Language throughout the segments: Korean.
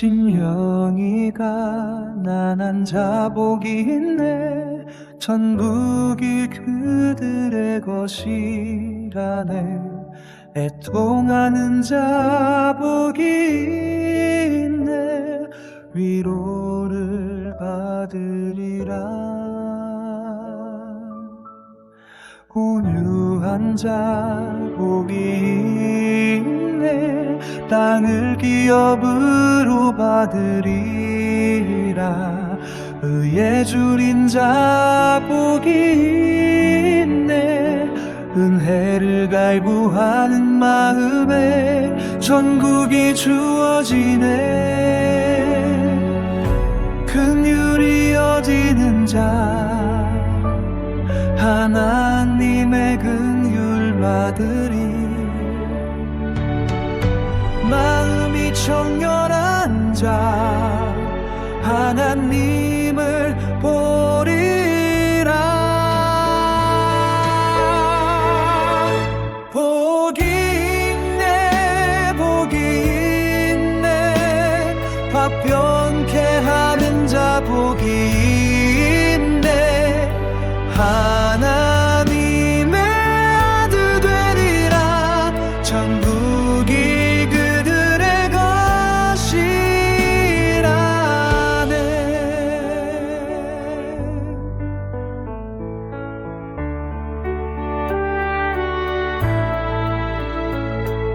신령이가 난한 자복이 있네. 천국이 그들의 것이라네. 애통하는 자복이 있네. 위로를 받으리라. 온유한 자복이 있네 땅을 기업으로 받으리라. 의에 줄인 자 복이 있네. 은혜를 갈구하는 마음에 전국이 주어지네. 긍휼이 여지는 자 하나님의 긍휼 받으리 청결한 자 하나님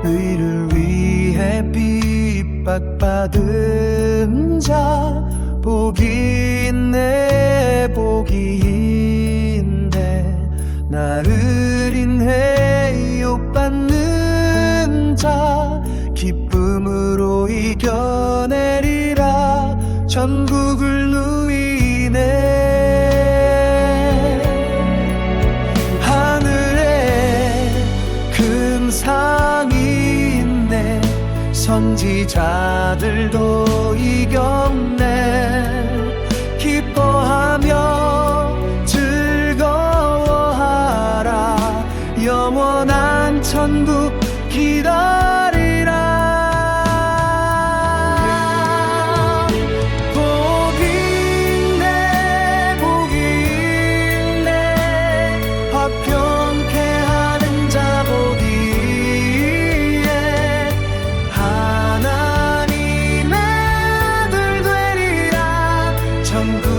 의를 위해 핍박받은 자 복이 있네 복이 있네. 나를 인해 욕받는 자 기쁨으로 이겨내리라. 전국을 선지자들도 이겼네. 기뻐하며 즐거워하라. 영원한 천국 기다리네 and